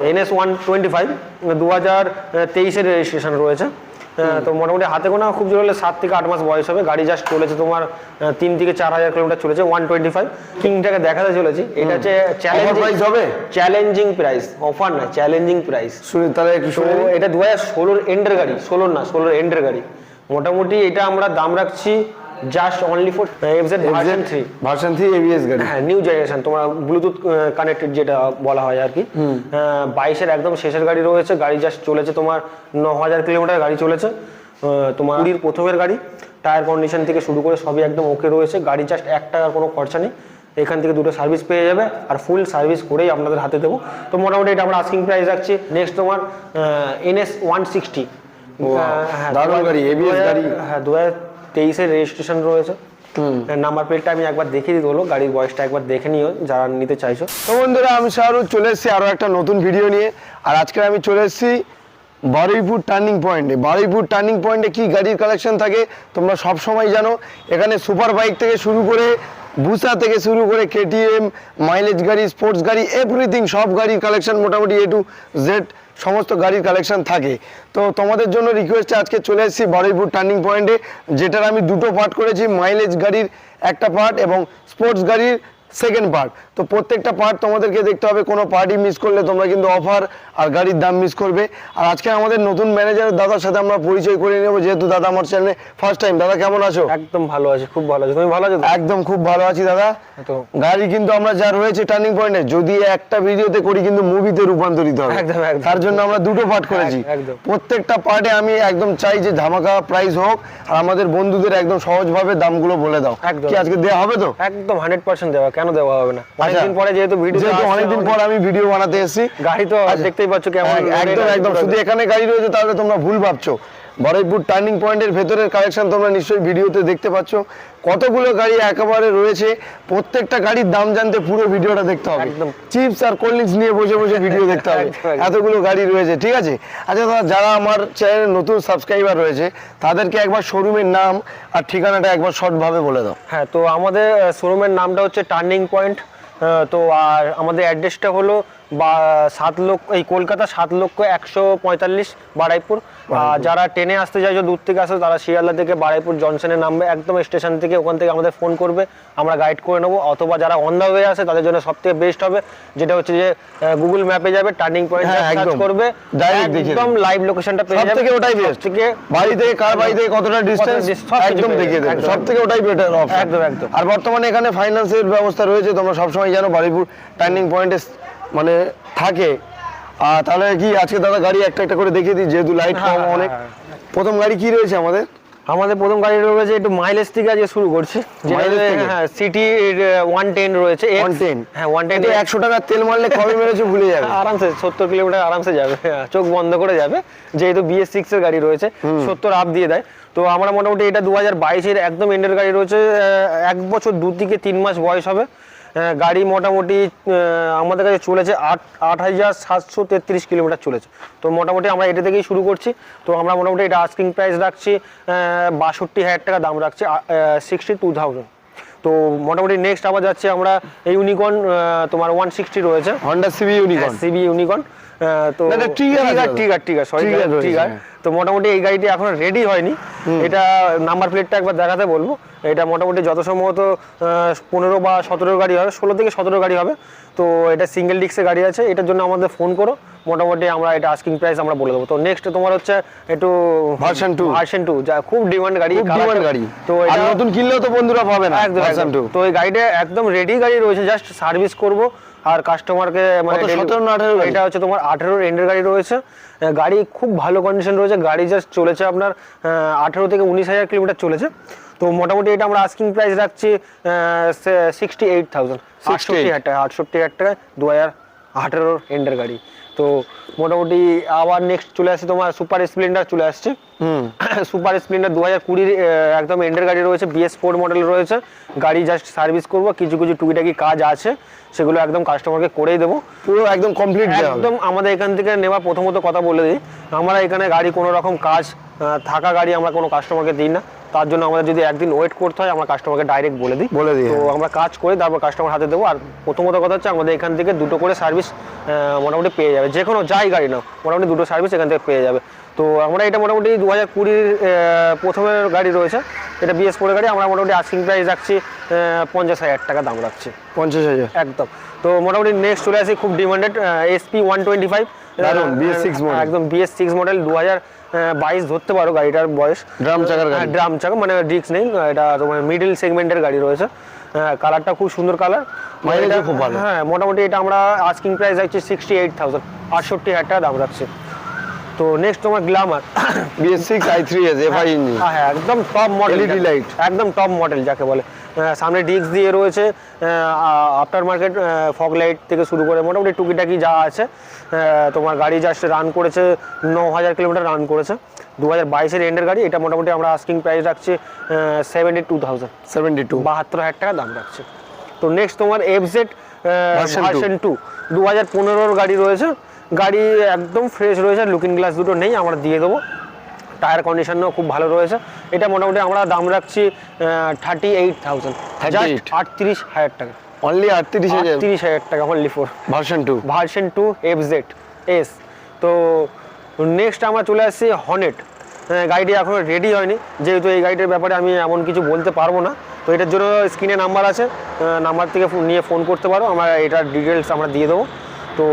NS one twenty five দু হাজার তেইশের রেজিস্ট্রেশন রয়েছে। তো মোটামুটি হাতে গোনা খুব জোর হলে সাত থেকে আট মাস বয়স হবে। গাড়ি জাস্ট চলেছে তোমার তিন থেকে চার হাজার কিলোমিটার চলেছে ওয়ান টোয়েন্টি ফাইভ কিংটাকে দেখাতে চলেছি। এটা হচ্ছে চ্যালেঞ্জ price হবে? চ্যালেঞ্জিং প্রাইস অফার না চ্যালেঞ্জিং প্রাইস শুনি তাহলে এটা দু হাজার ষোলোর এন্ডের গাড়ি। ষোলোর না ষোলোর এন্ডের গাড়ি। মোটামুটি এটা আমরা দাম রাখছি just only for FZ version three version three ABS গাড়ি। হ্যাঁ নিউ জেনারেশন তোমার ব্লুটুথ কানেক্টেড যেটা বলা হয় আর কি। বাইশের একদম শেষের গাড়ি রয়েছে গাড়ি জাস্ট চলেছে তোমার ন হাজার কিলোমিটার গাড়ি চলেছে। তোমার কুড়ির প্রথমের গাড়ি টায়ার কন্ডিশন থেকে শুরু করে সবই একদম ওকে রয়েছে গাড়ি জাস্ট এক টাকার কোনো খরচা নেই। এখান থেকে দুটো সার্ভিস পেয়ে যাবে আর ফুল সার্ভিস করেই আপনাদের হাতে দেবো। তো মোটামুটি এটা আমরা আস্কিং প্রাইস রাখছি। নেক্সট তোমার এনএস ওয়ান সিক্সটি দারুণ গাড়ি, ABS গাড়ি। হ্যাঁ দু হাজার তেইশের রেজিস্ট্রেশন রয়েছে। নাম্বার প্লেটটা আমি একবার দেখিয়ে দিতে হলো গাড়ির বয়সটা একবার দেখে নিও যারা নিতে চাইছো। তো বন্ধুরা আমি শাহরুখ চলে এসেছি আরও একটা নতুন ভিডিও নিয়ে। আর আজকে আমি চলে এসেছি বারুইপুর টার্নিং পয়েন্টে বারুইপুর টার্নিং পয়েন্টে কি গাড়ির কালেকশন থাকে তোমরা সব সময় জানো। এখানে সুপার বাইক থেকে শুরু করে বুসা থেকে শুরু করে কেটিএম মাইলেজ গাড়ি স্পোর্টস গাড়ি এভরিথিং সব গাড়ির কালেকশন মোটামুটি এ টু জেড সমস্ত গাড়ির কালেকশন থাকে। তো তোমাদের জন্য রিকোয়েস্টে আজকে চলে এসেছি বারুইপুর টার্নিং পয়েন্টে যেটার আমি দুটো পার্ট করেছি মাইলেজ গাড়ির একটা পার্ট এবং স্পোর্টস গাড়ির সেকেন্ড পার্ট তো প্রত্যেকটা পার্ট তোমাদেরকে দেখতে হবে কোনো পার্টি মিস করলে তোমরা কিন্তু অফার আর গাড়ির দাম মিস করবে। আর আজকে আমাদের নতুন ম্যানেজার দাদার সাথে আমরা পরিচয় করে নেব যেহেতু দাদা আমার চ্যানেলে ফার্স্ট টাইম দাদা কেমন আছো? একদম ভালো আছে খুব ভালো আছে। তুমি ভালো আছো একদম খুব ভালো আছি দাদা। তো গাড়ি কিন্তু আমরা যা রয়েছে টার্নিং পয়েন্টে যদি একটা ভিডিওতে করি কিন্তু মুভিতে রূপান্তরিত হবে। একদম। তার জন্য আমরা দুটো পার্ট করেছি। প্রত্যেকটা পার্টে আমি একদম চাই যে ধামাকা প্রাইস হোক আর আমাদের বন্ধুদের একদম সহজভাবে দামগুলো বলে দাও। কি আজকে দেওয়া হবে তো? একদম হান্ড্রেড পার্সেন্ট দেওয়া। কেন দেওয়া হবে না? অনেকদিন পরে যেহেতু ভিডিও আচ্ছা। যেহেতু অনেকদিন পর আমি ভিডিও বানাতে এসেছি। গাড়ি তো দেখতেই পাচ্ছ কেমন এক- একদম একদম। শুধু এখানে গাড়ি রয়েছে তাহলে তোমরা ভুল ভাবছ। বড়াইপুর টার্নিং পয়েন্টের ভেতরের কালেকশন তোমরা নিশ্চয়ই ভিডিওতে দেখতে পাচ্ছ। কতগুলো গাড়ি একেবারে রয়েছে প্রত্যেকটা গাড়ির দাম জানতে পুরো ভিডিওটা দেখতে হবে। একদম। চিপস আর কোল্ড ড্রিঙ্কস নিয়ে বসে বসে ভিডিও দেখতে হবে। এতগুলো গাড়ি রয়েছে ঠিক আছে? আচ্ছা দাদা যারা আমার চ্যানেলে নতুন সাবস্ক্রাইবার রয়েছে তাদেরকে একবার শোরুমের নাম আর ঠিকানাটা একবার শর্টভাবে বলে দাও। হ্যাঁ তো আমাদের শোরুমের নামটা হচ্ছে টার্নিং পয়েন্ট তো আর আমাদের অ্যাড্রেসটা হলো বা সাত লক্ষ এই কলকাতা সাত লক্ষ একশো পঁয়তাল্লিশ বারাইপুর। যারা ট্রেনে আসতে চাইছো দূর থেকে আসো তারা শিয়ালদা থেকে বারাইপুর জংশনে নামবে একদম স্টেশন থেকে ওখান থেকে আমাদের ফোন করবে আমরা গাইড করে নেব। অথবা যারা অন দ্য ওয়ে আসে তাদের জন্য সব থেকে বেস্ট হবে যেটা হচ্ছে যে গুগল ম্যাপে যাবে টার্নিং পয়েন্ট হ্যাঁ, সার্চ করবে একদম লাইভ লোকেশনটা পেয়ে যাবে। থেকে ওটাই বেস্ট থেকে বাড়ি থেকে কার বাড়ি থেকে কতটা ডিস্টেন্স একদম দেখিয়ে দেবে। সব থেকে ওটাই বেটার অপশন একদম, একদম। আর বর্তমানে এখানে ফাইন্যান্সের ব্যবস্থা রয়েছে তোমরা সবসময় জানো বাড়িপুর টার্নিং পয়েন্টে মানে থাকে। আর তাহলে কি আজকে দাদা গাড়ি একটা একটা করে দেখিয়ে দিই যেহেতু লাইট হ্যাঁ, কম হ্যাঁ, অনেক। হ্যাঁ। প্রথম গাড়ি কি রয়েছে আমাদের? আমাদের প্রথম গাড়ি রয়েছে একটু মাইলেজ থেকে আজকে শুরু করছি? হ্যাঁ সিটি ওয়ান টেন রয়েছে। ওয়ান টেন হ্যাঁ ওয়ান টেন একশো টাকার তেল মারলে কবে মেরেছে ভুলে যাবে। আরামসে সত্তর কিলোমিটার আরামসে যাবে। চোখ বন্ধ করে যাবে। যেহেতু বিএস সিক্স এর গাড়ি রয়েছে সত্তর আপ দিয়ে দেয়। তো আমরা মোটামুটি এটা দু হাজার বাইশের একদম এন্ডের গাড়ি রয়েছে এক বছর দু থেকে তিন মাস বয়স হবে। গাড়ি মোটামুটি আমাদের কাছে চলেছে আট আট হাজার সাতশো তেত্রিশ কিলোমিটার চলেছে। তো মোটামুটি আমরা এটা থেকেই শুরু করছি। তো আমরা মোটামুটি এটা আস্কিং প্রাইস রাখছি বাষট্টি হাজার টাকা দাম রাখছি সিক্সটি টু থাউজেন্ড তো মোটামুটি নেক্সট আবার যাচ্ছে আমরা এই ইউনিকর্ন তোমার ওয়ান সিক্সটি রয়েছে। Honda CB Unicorn CB Unicorn তো সরি মোটামুটি এই গাড়িটি এখন রেডি হয়নি। এটা নাম্বার প্লেটটা একবার দেখাতে বলব। এটা মোটামুটি যত সম্ভবত পনেরো বা সতেরো গাড়ি হবে ষোলো থেকে সতেরো গাড়ি হবে। তো এটা সিঙ্গেল ডিস্কের গাড়ি আছে এটার জন্য আমাদের ফোন করো। মোটামুটি আমরা এটা আস্কিং প্রাইস আমরা বলে দেবো। তো নেক্সট তোমার হচ্ছে একটু Version two। ভার্সন টু যা খুব ডিমান্ড গাড়ি ডিমান্ড গাড়ি। তো এটা নতুন কিনলেও তো বন্ধুরা পাবে না একদম টু তো এই গাড়িটা একদম রেডি গাড়ি রয়েছে জাস্ট সার্ভিস করব। আর কাস্টমারকে মানে কত, daily- 17 না 18 গাড়ি? এটা হচ্ছে তোমার আঠেরোর এন্ডের গাড়ি রয়েছে। গাড়ি খুব ভালো কন্ডিশন রয়েছে। গাড়ি জাস্ট চলেছে আপনার আঠেরো থেকে উনিশ হাজার কিলোমিটার চলেছে। তো মোটামুটি এটা আমরা আস্কিং প্রাইস রাখছি সিক্সটি এইট থাউজেন্ড আটষট্টি হাজার টাকা আটষট্টি হাজার টাকায় দু হাজার আঠেরোর এন্ডের গাড়ি। তো মোটামুটি আবার নেক্সট চলে আসছে তোমার সুপার স্প্লেন্ডার চলে আসছে। হুম। সুপার স্প্লেন্ডার দু হাজার কুড়ির একদম এন্ডের গাড়ি রয়েছে বিএস ফোর মডেল রয়েছে। গাড়ি জাস্ট সার্ভিস করব কিছু কিছু টুকিটাকি কাজ আছে সেগুলো একদম কাস্টমারকে করেই দেবো। পুরো একদম কমপ্লিট একদম আমাদের এখান থেকে নেওয়া প্রথমত কথা বলে দিই আমরা এখানে গাড়ি কোনো রকম কাজ থাকা গাড়ি আমরা কোনো কাস্টমারকে দিই না। তার জন্য আমাদের যদি একদিন ওয়েট করতে হয় আমরা কাস্টমারকে ডাইরেক্ট বলে দিই। বলে দিই, তো হ্যাঁ। আমরা কাজ করে তারপর কাস্টমার হাতে দেবো। আর প্রথমত কথা হচ্ছে আমাদের এখান থেকে দুটো করে সার্ভিস মোটামুটি পেয়ে যাবে। যে কোনো যাই গাড়ি নাও মোটামুটি দুটো সার্ভিস এখান থেকে পেয়ে যাবে। তো আমরা এটা মোটামুটি দু হাজার কুড়ির প্রথমের গাড়ি রয়েছে। এটা বিএস ফোরের গাড়ি আমরা মোটামুটি আস্কিং প্রাইস রাখছি পঞ্চাশ হাজার টাকা দাম রাখছি। পঞ্চাশ হাজার। একদম। তো মোটামুটি নেক্সট চলে আসি খুব demanded SP one twenty five দারুণ, BS6 model। একদম বিএস সিক্স মডেল দু হাজার বাইশ ধরতে পারো গাড়িটার বয়স। ড্রাম চাকার গাড়ি। ড্রাম চাকা মানে ডিস্ক নেই এটা তোমার মিডল সেগমেন্টের গাড়ি রয়েছে। হ্যাঁ কালারটা খুব সুন্দর কালার Mileage খুব ভালো। হ্যাঁ মোটামুটি এটা আমরা আস্কিং প্রাইস রাখছি সিক্সটি এইট থাউজেন্ড আটষট্টি হাজার টাকা দাম রাখছি। তো নেক্সট তোমার Glamour BS six I three S FI engine হ্যাঁ হ্যাঁ একদম টপ মডেল light। একদম টপ মডেল যাকে বলে। সামনে ডিস্ক দিয়ে রয়েছে আফটার মার্কেট ফগ লাইট থেকে শুরু করে মোটামুটি টুকিটাকি যা আছে। তোমার গাড়ি জাস্ট রান করেছে ন হাজার কিলোমিটার রান করেছে। দু হাজার বাইশের এন্ডের গাড়ি এটা মোটামুটি আমরা আস্কিং প্রাইস রাখছি seventy two thousand seventy two বাহাত্তর হাজার টাকা দাম রাখছে। তো নেক্সট তোমার এফজেড। ভার্সন টু দু হাজার পনেরোর গাড়ি রয়েছে। গাড়ি একদম ফ্রেশ রয়েছে লুকিং গ্লাস দুটো নেই আমরা দিয়ে দেবো। টায়ার কন্ডিশনও খুব ভালো রয়েছে। এটা মোটামুটি আমরা দাম রাখছি থার্টি এইট থাউজেন্ড 38 আটত্রিশ হাজার টাকা। অনলি আটত্রিশ হাজার? আটত্রিশ হাজার টাকা only four version two version two F Z S তো নেক্সট আমরা চলে আসছি হনেট গাড়িটি এখনও রেডি হয়নি। যেহেতু এই গাড়িটার ব্যাপারে আমি এমন কিছু বলতে পারব না। তো এটার জন্য স্ক্রিনে নাম্বার আছে। নাম্বার থেকে নিয়ে ফোন করতে পারো। আমরা এটার ডিটেলস আমরা দিয়ে দেবো। তো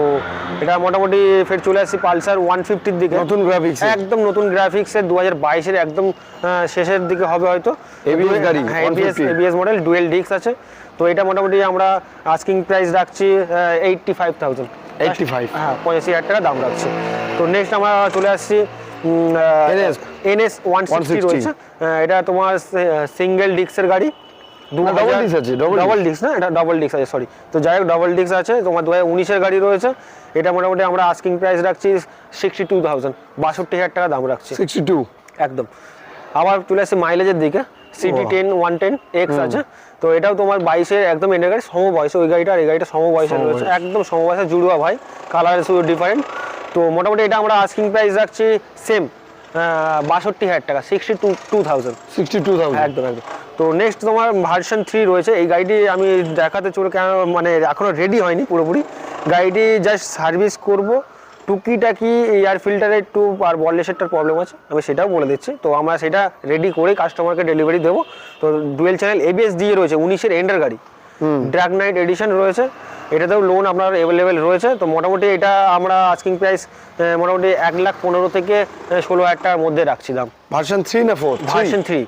এটা মোটামুটি ফের চলে আসছি পালসার ওয়ান ফিফটির দিকে। নতুন গ্রাফিক্স একদম নতুন গ্রাফিক্সের দু হাজার বাইশের একদম শেষের দিকে হবে হয়তো। ABS গাড়ি, হ্যাঁ ABS 150 ABS model dual disc আছে। তো এটা মোটামুটি আমরা আস্কিং প্রাইস রাখছি এইটটি ফাইভ থাউজেন্ড 85 হ্যাঁ পঁচাশি হাজার টাকা দাম রাখছি। তো নেক্সট আমরা চলে আসছি এনএস ওয়ান সিক্সটি রয়েছে। এটা তোমার সিঙ্গেল ডিস্কের গাড়ি। না, double আছে, ডবল ডিস্ক না এটা ডবল ডিস্ক আছে সরি তো যাই হোক ডবল ডিস্ক আছে তোমার দু হাজার উনিশের গাড়ি রয়েছে। এটা মোটামুটি আমরা আস্কিং প্রাইস রাখছি সিক্সটি টু থাউজেন্ড বাষট্টি হাজার টাকা দাম রাখছি। সিক্সটি টু একদম। আবার চলে আসছে মাইলেজের দিকে CT ten one ten X আছে। তো এটাও তোমার বাইশের একদম গাড়ি ওই গাড়িটা আর এই গাড়িটা সমবয়সে রয়েছে। একদম সম বয়সে জুড়ুয়া ভাই কালার শুধু ডিফারেন্ট তো মোটামুটি এটা আমরা আস্কিং প্রাইস রাখছি সেম বাষট্টি হাজার টাকা sixty two two thousand sixty two thousand একদম একদম। তো নেক্সট তোমার ভার্সন থ্রি রয়েছে এই গাড়িটি আমি দেখাতে চলে কেন মানে এখনও রেডি হয়নি পুরোপুরি। গাড়িটি জাস্ট সার্ভিস করব টুকিটাকি এয়ার ফিল্টারে একটু আর বলেশেরটার প্রবলেম আছে আমি সেটাও বলে দিচ্ছি। তো আমরা সেটা রেডি করে কাস্টমারকে ডেলিভারি দেবো। তো ডুয়েল চ্যানেল এবিএস দিয়ে রয়েছে উনিশের এন্ডার গাড়ি। ড্রাগ নাইট এডিশন রয়েছে। এটাতেও লোন আপনার অ্যাভেলেবেল রয়েছে। তো মোটামুটি এটা আমরা আস্কিং প্রাইস মোটামুটি এক লাখ পনেরো থেকে ষোলো হাজার টাকার মধ্যে রাখছিলাম। ভার্সন থ্রি না four version three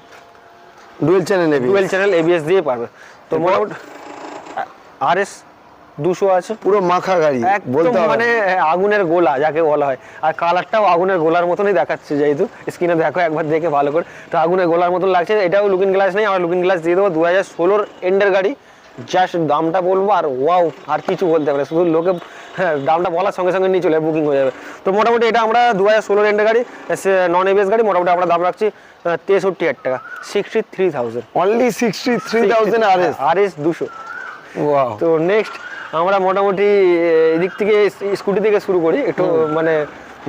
dual channel dual channel ABS দিয়ে পারবে। তো মোটামুটি আর এস দুশো আছে। পুরো মাখা গাড়ি একদম বলতে মানে আগুনের গোলা যাকে বলা হয়। আর কালারটাও আগুনের গোলার মতনই দেখাচ্ছে যেহেতু। স্ক্রিনে দেখো একবার দেখে ভালো করে। তো আগুনের গোলার মতন লাগছে। এটাও লুকিং গ্লাস নেই। আমরা লুকিং গ্লাস দিয়ে দেবো। দু হাজার ষোলোর এন্ডের গাড়ি। জাস্ট দামটা বলব আর ওয়াও আর কিছু বলতে পারে শুধু লোকে হ্যাঁ দামটা বলার সঙ্গে সঙ্গে নিয়ে চলে বুকিং হয়ে যাবে। তো মোটামুটি এটা আমরা দু হাজার ষোলো এন্ডের গাড়ি নন এবিএস গাড়ি মোটামুটি আমরা দাম রাখছি তেষট্টি হাজার টাকা। Sixty three thousand only sixty three thousand R S R S দুশো তো নেক্সট আমরা মোটামুটি এদিক থেকে স্কুটি থেকে শুরু করি একটু মানে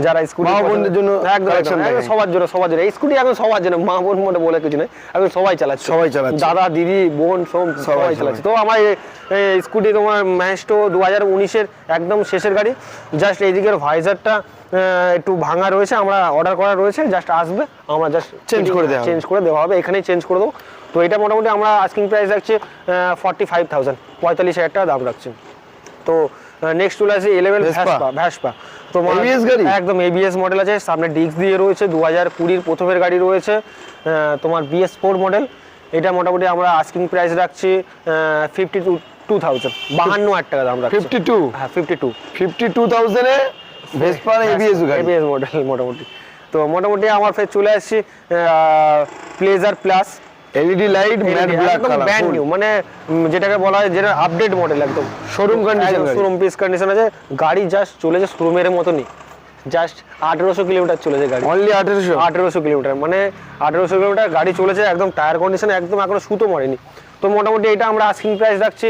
যারা স্কুটি মা বোনদের জন্য একদম সবার জন্য সবার জন্য। স্কুটি এখন সবার জন্য মা বোন মোটে বলে কিছু নেই। এখন সবাই চালাচ্ছে। সবাই চালাচ্ছে। দাদা দিদি বোন সব সবাই। চালাচ্ছে। তো আমার স্কুটি তোমার ম্যাস্টো দু হাজার উনিশের একদম শেষের গাড়ি। জাস্ট এইদিকের ভাইজারটা একটু ভাঙা রয়েছে। আমরা অর্ডার করা রয়েছে। জাস্ট আসবে। আমরা জাস্ট Change করে দেওয়া চেঞ্জ করে দেওয়া হবে। এখানেই চেঞ্জ করে দেবো। তো এটা মোটামুটি আমরা আস্কিং প্রাইস রাখছি ফর্টি ফাইভ থাউজেন্ড পঁয়তাল্লিশ হাজার টাকা দাম রাখছি। তো নেক্সট চলে আসে ইলেভেন? ভ্যাসপা ভ্যাসপা তোমার ABS গাড়ি? একদম এবিএস মডেল আছে সামনে ডিস্ক দিয়ে রয়েছে দু হাজার কুড়ির প্রথমের গাড়ি রয়েছে তোমার বিএস ফোর মডেল এটা মোটামুটি আমরা আস্কিং প্রাইস রাখছি ফিফটি টু টু থাউজেন্ড বাহান্ন হাজার টাকা দাম রাখছি। ফিফটি টু হ্যাঁ ফিফটি টু ফিফটি টু থাউজেন্ডে ভেসপার এবিএস এবিএস মডেল মোটামুটি। তো মোটামুটি আমার ফের চলে আসছি pleasure plus LED light matte black colour brand new মানে যেটাকে বলা হয় যেটা আপডেট মডেল একদম। Condition গাড়ি। শোরুম পিস কন্ডিশন আছে। গাড়ি জাস্ট চলেছে শোরুমের মতনই। জাস্ট আঠেরোশো কিলোমিটার চলেছে গাড়ি। অনলি আঠেরোশো? আঠেরোশো কিলোমিটার মানে আঠেরোশো কিলোমিটার গাড়ি চলেছে একদম টায়ার কন্ডিশন একদম এখনও সুতো মরেনি। তো মোটামুটি এটা আমরা আস্কিং প্রাইস রাখছি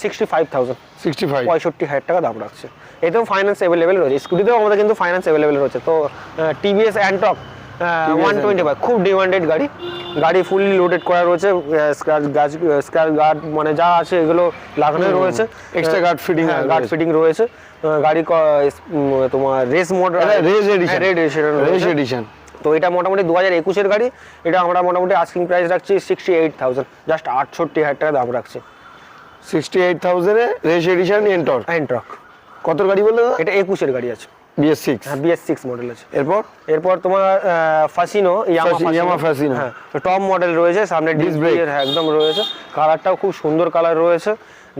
sixty five thousand sixty five পঁয়ষট্টি হাজার টাকা দাম রাখছে। এতেও ফাইন্যান্স অ্যাভেলেবেল রয়েছে। স্কুটিতেও আমাদের কিন্তু ফাইন্যান্স অ্যাভেলেবেল রয়েছে। তো TVS Ntorq one twenty five খুব ডিমান্ডেড গাড়ি। গাড়ি ফুললি লোডেড করা রয়েছে স্ক্র্যাচ গাছ স্ক্র্যাচ গার্ড মানে যা আছে এগুলো লাগানো রয়েছে। Extra guard fitting guard fitting রয়েছে। গাড়ি তোমার race mode race edition race edition তো এটা মোটামুটি দু হাজার একুশের গাড়ি। এটা আমরা মোটামুটি আস্কিং প্রাইস রাখছি সিক্সটি এইট থাউজেন্ড জাস্ট আটষট্টি হাজার টাকা দাম রাখছি। সিক্সটি এইট থাউজেন্ডে রেস এডিশন এন্টর অ্যান্ট্রক কত গাড়ি বললে এটা একুশের গাড়ি আছে। বিএস সিক্স হ্যাঁ বিএস সিক্স মডেল আছে। এরপর? এরপর তোমার ফাসিনো Yamaha Fasino। হ্যাঁ টপ মডেল রয়েছে সামনে ডিস। ব্রেক একদম রয়েছে। কালারটাও খুব সুন্দর কালার রয়েছে।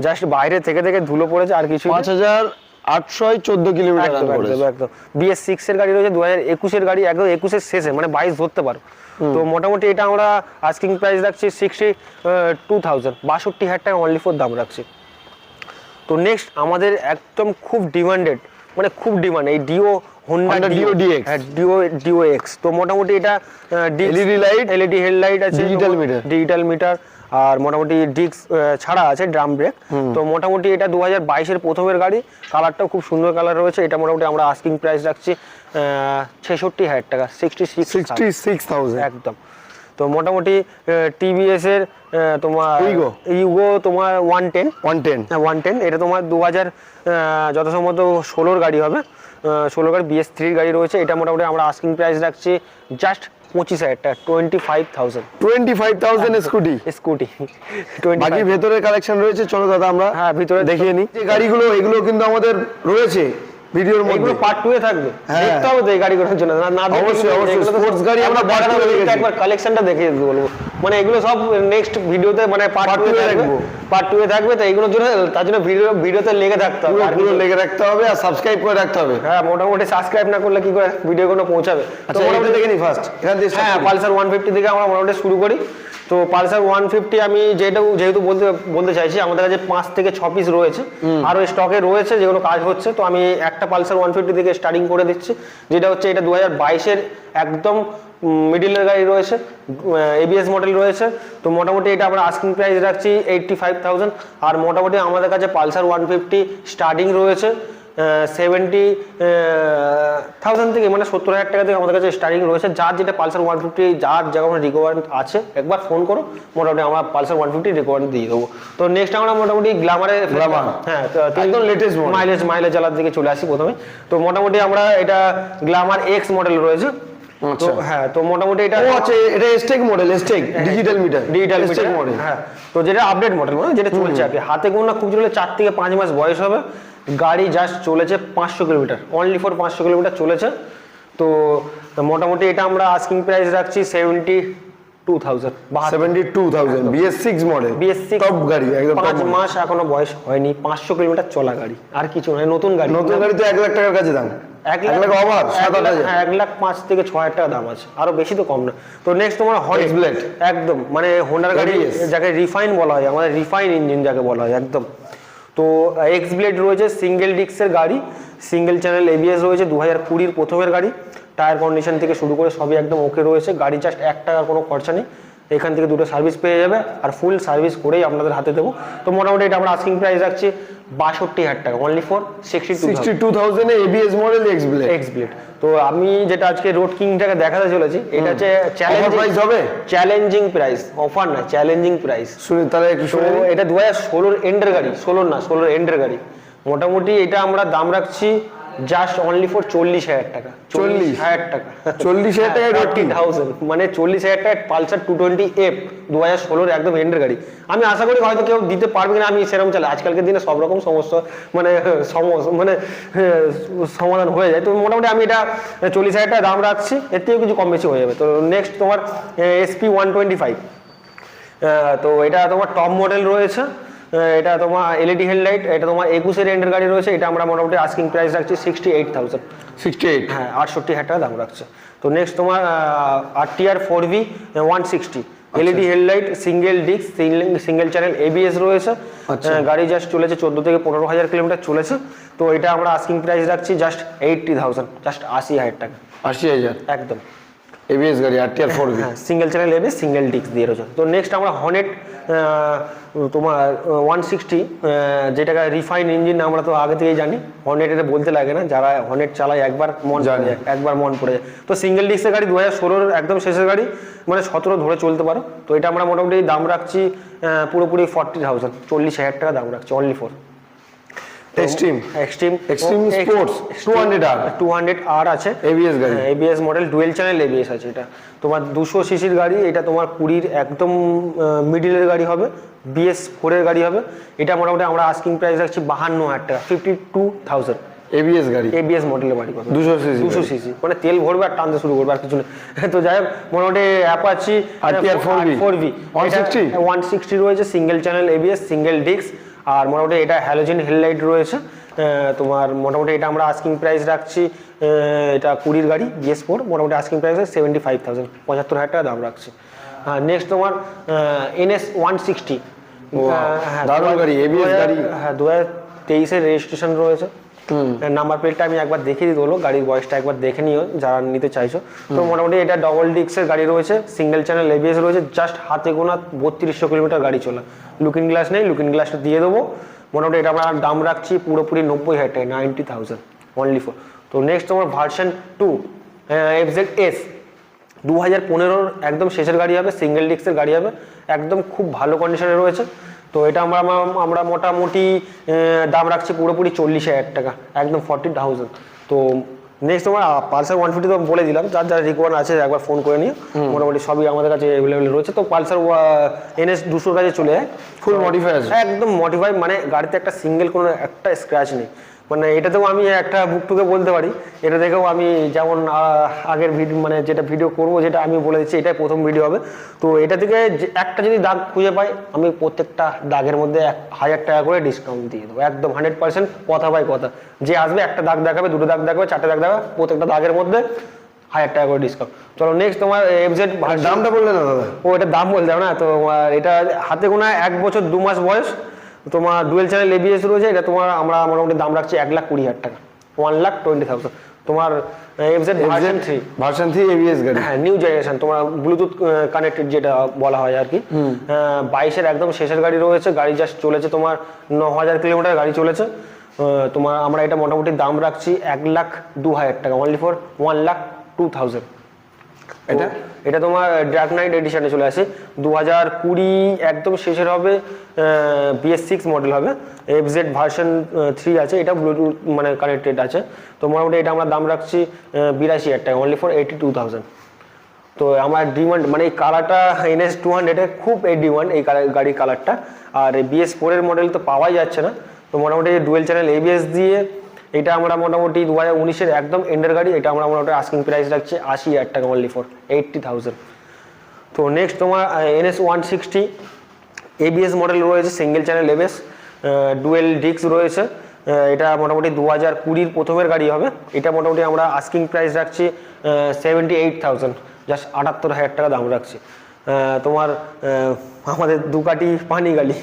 জাস্ট বাইরে থেকে থেকে ধুলো পড়েছে আর কিছু পাঁচ হাজার আটশো চোদ্দ কিলোমিটার একদম বিএস সিক্স এর গাড়ি রয়েছে দু হাজার একুশের গাড়ি একদম একুশের শেষে মানে বাইশ ধরতে পারো। তো মোটামুটি এটা আমরা আস্কিং প্রাইস রাখছি সিক্সটি টু থাউজেন্ড বাষট্টি হাজার টাকা অনলি ফোর দাম রাখছি। তো নেক্সট আমাদের একদম খুব ডিমান্ডেড মানে খুব ডিমান্ড এই ডিও হোন্ডা ডিও DX হ্যাঁ ডিও ডিও এক্স তো মোটামুটি এটা LED light, এলইডি হেডলাইট আছে digital meter। ডিজিটাল মিটার আর মোটামুটি ডিস্ক ছাড়া আছে ড্রাম ব্রেক তো মোটামুটি এটা দু হাজার বাইশের প্রথমের গাড়ি কালারটাও খুর সুন্দর কালার রয়েছে এটা মোটামুটি আমরা আস্কিং প্রাইস রাখছি ছেষট্টি হাজার টাকা sixty six sixty six thousand একদম। তো মোটামুটি টিভিএস এর তোমার ইগো ইউগো তোমার one ten one ten one ten এটা তোমার দু হাজার যত সম্ভবত ষোলোর গাড়ি হবে। ষোলোর গাড়ি বিএস থ্রির গাড়ি রয়েছে। এটা মোটামুটি আমরা আস্কিং প্রাইস রাখছি জাস্ট পঁচিশ হাজার টাকা twenty five thousand twenty five thousand scooty scooty বাকি ভেতরের কালেকশন রয়েছে চলো দাদা আমরা হ্যাঁ, ভিতরে দেখিয়ে নিই। যে গাড়িগুলো এগুলো কিন্তু আমাদের রয়েছে। ভিডিওর মধ্যে। এগুলো পার্ট টু এ থাকবে। হ্যাঁ। দেখতে হবে তো এই গাড়িগুলোর জন্য না না অবশ্যই, অবশ্যই। Sports গাড়ি আমরা দেখানো two এ হয়েছে, একবার কালেকশনটা দেখে দিতে বলব। মানে এগুলো সব নেক্সট ভিডিওতে মানে পার্ট Part টু এ থাকবে। পার্ট টু এ থাকবে তো এইগুলোর জন্য তার জন্য ভিডিও ভিডিওতে লেগে থাকতে হবে। পুরো লেগে রাখতে হবে আর সাবস্ক্রাইব করে রাখতে হবে। হ্যাঁ মোটামুটি সাবস্ক্রাইব না করলে কি করে ভিডিওগুলো পৌঁছাবে? তো আচ্ছা মোটামুটি দেখে নি ফার্স্ট এখান থেকে হ্যাঁ পালসার ওয়ান ফিফটি থেকে আমরা মোটামুটি শুরু করি। তো পালসার ওয়ান ফিফটি আমি যেটা যেহেতু বলতে বলতে চাইছি আমাদের কাছে পাঁচ থেকে ছ পিস রয়েছে। আরও স্টকে রয়েছে যেগুলো কাজ হচ্ছে। তো আমি একটা পালসার ওয়ান ফিফটি থেকে স্টার্টিং করে দিচ্ছি যেটা হচ্ছে এটা দু হাজার বাইশের একদম মিডিলের গাড়ি রয়েছে এবিএস মডেল রয়েছে। তো মোটামুটি এটা আমরা আস্কিং প্রাইস রাখছি এইটটি ফাইভ থাউজেন্ড আর মোটামুটি আমাদের কাছে পালসার ওয়ান ফিফটি স্টার্টিং রয়েছে। সেভেন্টি থাউজেন্ড থেকে মানে সত্তর হাজার টাকা থেকে আমাদের কাছে স্টার্টিং রয়েছে। যার যেটা পালসার ওয়ান ফিফটি যার যেমন রিকোয়ারমেন্ট আছে একবার ফোন করো মোটামুটি আমরা পালসার ওয়ান ফিফটি রিকোয়ারমেন্ট দিয়ে দেবো। তো নেক্সট আমরা মোটামুটি গ্লামারে। হ্যাঁ তো একদম model। মাইলেজ মাইলেজ জ্বালার দিকে চলে আসি প্রথমে। তো মোটামুটি আমরা এটা গ্লামার এক্স মডেল রয়েছে। আচ্ছা। হ্যাঁ তো মোটামুটি এটা ও আচ্ছা এটা stock model stock digital meter digital stock model হ্যাঁ তো যেটা আপডেট মডেল মানে যেটা চলছে আর কি। হাতে গোনা খুব চলে চার থেকে পাঁচ মাস বয়স হবে। গাড়ি জাস্ট চলেছে পাঁচশো কিলোমিটার অনলি ফর পাঁচশো কিলোমিটার চলেছে। তো মোটামুটি এটা আমরা আস্কিং প্রাইস রাখছি seventy two thousand seventy two thousand BS six model BS top গাড়ি একদম পাঁচ মাস এখনও বয়স হয়নি পাঁচশো কিলোমিটার চলা গাড়ি আর কিছু নয় নতুন গাড়ি। নতুন গাড়ি তো এক লাখ টাকার কাছে দাম। এক লাখ ওভার এক লাখ- হ্যাঁ, পাঁচ থেকে ছ হাজার টাকা দাম আছে আরও বেশি তো কম না। তো নেক্সট তোমার হরেক্স। একদম মানে হোন্ডার গাড়ি যাকে রিফাইন বলা হয় আমাদের রিফাইন ইঞ্জিন যাকে বলা হয় একদম। তো এক্স ব্লেড রয়েছে সিঙ্গেল ডিস্কের গাড়ি সিঙ্গেল চ্যানেল এবিএস রয়েছে দু হাজার কুড়ির প্রথমের গাড়ি। টায়ার কন্ডিশন থেকে শুরু করে সবই একদম ওকে রয়েছে। গাড়ি জাস্ট এক টাকার কোনো খরচা নেই। এখান থেকে দুটো সার্ভিস পেয়ে যাবে আর ফুল সার্ভিস করেই আপনাদের হাতে দেবো। তো মোটামুটি এটা আমরা আস্কিং প্রাইস রাখছি বাষট্টি হাজার টাকা only for sixty two sixty two thousand ABS model X Blade X Blade তো আমি যেটা আজকে রোড কিংটাকে দেখাতে চলেছি এটা হচ্ছে চ্যালেঞ্জ প্রাইস হবে? চ্যালেঞ্জিং প্রাইস অফার না চ্যালেঞ্জিং প্রাইস শুনে তাহলে একটু শুনে এটা দু হাজার ষোলোর এন্ডের গাড়ি ষোলোর না ষোলোর এন্ডের গাড়ি। মোটামুটি এটা আমরা দাম রাখছি জাস্ট অনলি ফর চল্লিশ হাজার টাকা। চল্লিশ হাজার টাকা। চল্লিশ হাজার road king? থাউজেন্ড মানে চল্লিশ হাজার টাকা পালসার টু টোয়েন্টি এফ দু হাজার ষোলোর একদম এন্ডের গাড়ি। আমি আশা করি হয়তো কেউ দিতে পারবে কিনা আমি সেরকম চালাই। আজকালকার দিনে সব রকম সমস্যা মানে সমস্যা মানে সমাধান হয়ে যায়। তো মোটামুটি আমি এটা চল্লিশ হাজার টাকা দাম রাখছি। এর থেকেও কিছু কম বেশি হয়ে যাবে। তো নেক্সট তোমার এসপি ওয়ান টোয়েন্টি ফাইভ তো এটা তোমার টপ মডেল রয়েছে। এটা তোমার এলইডি হেডলাইট এটা তোমার একুশের এন্ডের গাড়ি রয়েছে এটা আমরা মোটামুটি আস্কিং প্রাইস রাখছি sixty eight thousand sixty eight হ্যাঁ আটষট্টি হাজার টাকা দাম রাখছে। তো নেক্সট তোমার R T R four V one sixty LED headlight single disc single channel ABS রয়েছে। আচ্ছা। গাড়ি জাস্ট চলেছে চোদ্দ থেকে পনেরো হাজার কিলোমিটার চলেছে। তো এটা আমরা আস্কিং প্রাইস রাখছি জাস্ট এইটটি থাউজেন্ড জাস্ট আশি হাজার টাকা। আশি হাজার। একদম। এবিএস গাড়ি আর টিআর ফোর হ্যাঁ single channel ABS single disc দিয়ে রয়েছে। তো নেক্সট আমরা হনেট তোমার ওয়ান সিক্সটি যেটাকে রিফাইন ইঞ্জিন আমরা তো আগে থেকেই জানি। হর্নেট এটা বলতে লাগে না যারা হর্নেট চালায় একবার মন জানে। যায় একবার মন পড়ে যায়। তো সিঙ্গেল ডিস্কের গাড়ি দু হাজার ষোলোর একদম শেষের গাড়ি মানে সতেরো ধরে চলতে পারো। তো এটা আমরা মোটামুটি দাম রাখছি পুরোপুরি ফর্টি থাউজেন্ড চল্লিশ হাজার টাকা দাম রাখছি only for extreme extreme Extreme. Sports, 200R two hundred R আছে। ABS গাড়ি। ABS model dual channel ABS আছে এটা। তোমার দুশো সিসির গাড়ি এটা তোমার কুড়ির একদম মিডিলের গাড়ি হবে বিএস ফোরের গাড়ি হবে। এটা মোটামুটি আমরা আস্কিং প্রাইস রাখছি বাহান্ন হাজার টাকা ফিফটি টু থাউজেন্ড এবিএস গাড়ি। এবিএস মডেলের গাড়ি পাবে 200 cc দুশো সিসি মানে তেল ভরবে আর টানতে শুরু করবে আর কিছু নেই তো যাই হোক মোটামুটি Apache 4V four V 160? One sixty রয়েছে single channel ABS single disc আর মোটামুটি এটা হ্যালোজেন হেডলাইট রয়েছে। তোমার মোটামুটি এটা আমরা আস্কিং প্রাইস রাখছি এটা কুড়ির গাড়ি বিএস ফোর মোটামুটি asking price seventy five thousand পঁচাত্তর হাজার টাকা দাম রাখছি। হ্যাঁ নেক্সট তোমার এনএস ওয়ান সিক্সটি দারুণ গাড়ি, ABS গাড়ি। হ্যাঁ দু হাজার তেইশের রেজিস্ট্রেশন রয়েছে। নাম্বার প্লেটটা আমি একবার দেখিয়ে দিতে বলো গাড়ির বয়সটা একবার দেখে নিও যারা নিতে চাইছো। তো মোটামুটি এটা ডবল ডিক্সের গাড়ি রয়েছে সিঙ্গেল চ্যানেল এবিএস রয়েছে জাস্ট হাতে গোনা বত্রিশশো কিলোমিটার গাড়ি চলা। লুকিং গ্লাস নেই লুকিং গ্লাসটা দিয়ে দেবো। মোটামুটি এটা আমরা দাম রাখছি পুরোপুরি নব্বই হাজার টাকা নাইনটি থাউজেন্ড অনলি ফোর তো নেক্সট তোমার ভার্সন টু এফজেড এস দু হাজার পনেরোর একদম শেষের গাড়ি হবে সিঙ্গেল ডিস্কের গাড়ি হবে একদম খুব ভালো কন্ডিশনে রয়েছে। তো এটা আমরা আমরা- মোটামুটি দাম রাখছি পুরোপুরি চল্লিশ হাজার টাকা একদম ফর্টি থাউজেন্ড তো নেক্সট তোমার পালসার ওয়ান ফিফটি তো বলে দিলাম যার যার রিকোয়ার আছে একবার ফোন করে নিও। মোটামুটি সবই আমাদের কাছে অ্যাভেলেবেল রয়েছে। তো পালসার এনএস দুশোর কাছে চলে যায়। ফুল মডিফাই আছে। একদম মডিফাই মানে গাড়িতে একটা সিঙ্গেল কোনো একটা স্ক্র্যাচ নেই। মানে এটাতেও আমি একটা বুক টুকে বলতে পারি। এটা দেখেও আমি যেমন আগের ভিডিও মানে যেটা ভিডিও করব যেটা আমি বলে দিচ্ছি এটাই প্রথম ভিডিও হবে। তো এটা থেকে একটা যদি দাগ খুঁজে পাই আমি প্রত্যেকটা দাগের মধ্যে এক হাজার টাকা করে ডিসকাউন্ট দিয়ে দেবো। একদম হান্ড্রেড পার্সেন্ট কথা বাই কথা। যে আসবে একটা দাগ দেখাবে দুটো দাগ দেখাবে চারটে দাগ দেখাবে প্রত্যেকটা দাগের মধ্যে হাজার টাকা করে ডিসকাউন্ট চলো নেক্সট তোমার এফজেড দামটা বললে না দাদা? ও এটা দাম বলতে হবে না তো এটা হাতে গোনা এক বছর দু মাস বয়স। তোমার ডুয়েল চ্যানেল এবিএস রয়েছে এটা তোমার আমরা মোটামুটি দাম রাখছি এক লাখ কুড়ি হাজার টাকা। ওয়ান লাখ টোয়েন্টি থাউজেন্ড তোমার FZ version three version three ABS গাড়ি। হ্যাঁ নিউ জেনারেশন তোমার ব্লুটুথ কানেক্টেড যেটা বলা হয় আর কি। বাইশের একদম শেষের গাড়ি রয়েছে গাড়ি জাস্ট চলেছে তোমার ন হাজার কিলোমিটার গাড়ি চলেছে। তোমার আমরা এটা মোটামুটি দাম রাখছি এক লাখ দু হাজার টাকা only for one lakh two thousand এটা? এটা তোমার ড্রাক নাইট এডিশনে চলে আসে। দু হাজার কুড়ি একদম শেষের হবে বিএস সিক্স মডেল হবে। এফ জেড ভার্সন থ্রি আছে। এটা ব্লুটুথ মানে কানেক্টেড আছে। তো মোটামুটি এটা আমরা দাম রাখছি বিরাশি হাজার টাকা। Only for eighty two thousand তো আমার ডিমান্ড মানে এই কালারটা এনএস টু হান্ড্রেডে খুব এই ডিমান্ড এই গাড়ির কালারটা আর বিএস ফোরের মডেল তো পাওয়াই যাচ্ছে না। তো মোটামুটি ডুয়েল চ্যানেল এবিএস দিয়ে এটা আমরা মোটামুটি দু হাজার উনিশের একদম এন্ডের গাড়ি, এটা আমরা মোটামুটি আস্কিং প্রাইস রাখছি আশি হাজার টাকা অনলি ফর এইটটি থাউজেন্ড তো নেক্সট তোমার NS one sixty ABS model রয়েছে single channel ABS dual disc রয়েছে। এটা মোটামুটি দু হাজার কুড়ির প্রথমের গাড়ি হবে। এটা মোটামুটি আমরা আস্কিং প্রাইস রাখছি সেভেন্টি এইট থাউজেন্ড জাস্ট আটাত্তর হাজার টাকা দাম রাখছি। তোমার আমাদের দুকাটি পানি গাড়ি।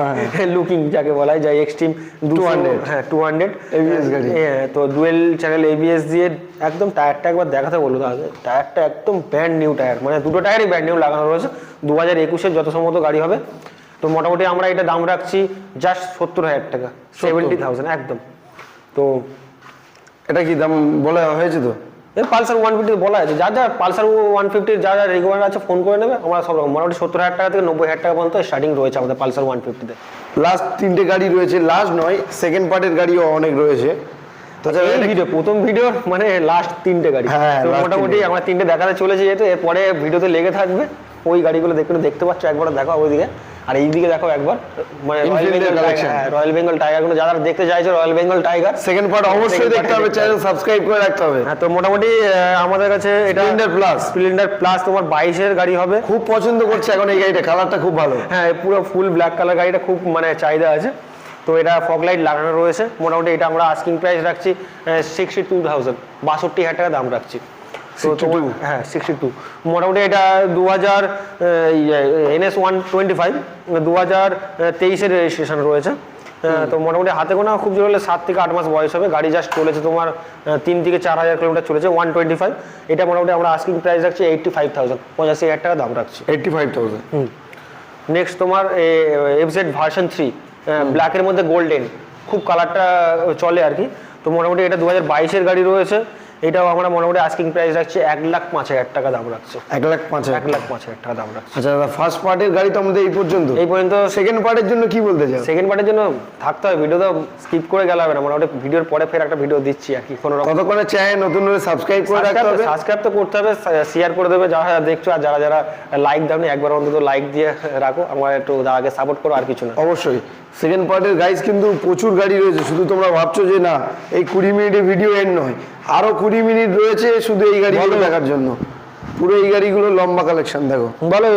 লুকিং যাকে বলা হয় যা এক্সট্রিম 200 হ্যাঁ টু হান্ড্রেড ABS গাড়ি। হ্যাঁ তো ডুয়েল চ্যানেল এবিএস দিয়ে একদম টায়ারটা একবার দেখাতে বলল তাহলে। টায়ারটা একদম ব্র্যান্ড নিউ টায়ার মানে দুটো টায়ারই ব্র্যান্ড নিউ লাগানো রয়েছে। দু হাজার একুশের যত সম্ভবত গাড়ি হবে। তো মোটামুটি আমরা এটা দাম রাখছি জাস্ট সত্তর হাজার টাকা সেভেন্টি থাউজেন্ড একদম। তো এটা কি দাম বলা হয়েছে তো? পালসার ওয়ান ফিফটি বলা আছে। যা যা পালসার ওয়ান ফিফটির যা যা রিকোয়ার আছে ফোন করে নেবে আমরা সব রকম। মোটামুটি সত্তর হাজার টাকা থেকে নব্বই হাজার টাকা পর্যন্ত স্টার্টিং রয়েছে আমাদের পালসার ওয়ান ফিফটিতে লাস্ট তিনটে গাড়ি রয়েছে। লাস্ট নয় সেকেন্ড পার্টের গাড়িও অনেক রয়েছে। এই ভিডিও প্রথম ভিডিওর মানে লাস্ট তিনটে গাড়ি। হ্যাঁ, তো মোটামুটি তিনটে। আমরা তিনটে দেখাতে চলেছি যেহেতু এরপরে ভিডিওতে লেগে থাকবে। ওই গাড়িগুলো দেখতে দেখতে পাচ্ছ একবার দেখো ওইদিকে। আর এইদিকে দেখো একবার মানে রয়্যাল বেঙ্গল। টাইগারগুলো যারা দেখতে চাইছো royal Bengal tiger second part অবশ্যই দেখতে হবে চ্যানেল সাবস্ক্রাইব করে রাখতে হবে। হ্যাঁ তো মোটামুটি আমাদের কাছে এটা Splendor Plus। স্প্লেন্ডার প্লাস তোমার বাইশের গাড়ি হবে। খুব পছন্দ করছে এখন এই গাড়িটা কালারটা খুব ভালো। হ্যাঁ পুরো ফুল ব্ল্যাক কালার গাড়িটা খুব মানে চাহিদা আছে। তো এটা ফগ লাইট লাগানো রয়েছে। মোটামুটি এটা আমরা আস্কিং প্রাইস রাখছি সিক্সটি টু থাউজেন্ড বাষট্টি হাজার টাকা দাম রাখছি। তো তোমার- হ্যাঁ সিক্সটি টু মোটামুটি এটা দু হাজার এনএস ওয়ান টোয়েন্টি ফাইভ দু হাজার তেইশের রেজিস্ট্রেশন রয়েছে। তো মোটামুটি হাতে গোনা খুব জোর হলে সাত থেকে আট মাস বয়স হবে। গাড়ি জাস্ট চলেছে তোমার তিন থেকে চার হাজার কিলোমিটার চলেছে ওয়ান টোয়েন্টি ফাইভ। এটা মোটামুটি আমরা আস্কিং প্রাইস রাখছি এইটটি ফাইভ থাউজেন্ড পঁচাশি হাজার টাকা দাম রাখছি। এইটটি ফাইভ থাউজেন্ড নেক্সট তোমার এফজেড ভার্সন থ্রি ব্ল্যাকের মধ্যে গোল্ডেন খুব কালারটা চলে আর কি। তো মোটামুটি এটা দু হাজার বাইশের গাড়ি রয়েছে। এটাও আমরা মোটামুটি আস্কিং প্রাইস রাখছি এক লাখ পাঁচ হাজার টাকা দাম রাখছে। এক লাখ পাঁচ এক লাখ পাঁচ হাজার টাকা দাম রাখছে। আচ্ছা দাদা ফার্স্ট পার্টের গাড়ি তো আমাদের এই পর্যন্ত। এই পর্যন্ত সেকেন্ড পার্টের জন্য কি বলতে চাও? সেকেন্ড পার্টের জন্য থাকতে হবে ভিডিও তো স্কিপ করে গেলে হবে না। মোটামুটি ভিডিওর পরে ফের একটা ভিডিও দিচ্ছি আর কি কোনো রকম। কতক্ষণে চায় নতুন করে সাবস্ক্রাইব করে রাখতে হবে। সাবস্ক্রাইব তো করতে হবে শেয়ার করে দেবে যারা যারা দেখছ আর যারা যারা লাইক দাওনি একবার অন্তত লাইক দিয়ে রাখো। আমার একটু আগে সাপোর্ট করো আর কিছু না। অবশ্যই। সেকেন্ড পার্টের গাইজ কিন্তু প্রচুর গাড়ি রয়েছে। শুধু তোমরা ভাবছ যে না এই কুড়ি মিনিটের ভিডিও এন্ড নয়। আরও কুড়ি মিনিট রয়েছে শুধু এই গাড়িগুলো দেখার জন্য। পুরো এই গাড়িগুলো লম্বা কালেকশন দেখো। বলো।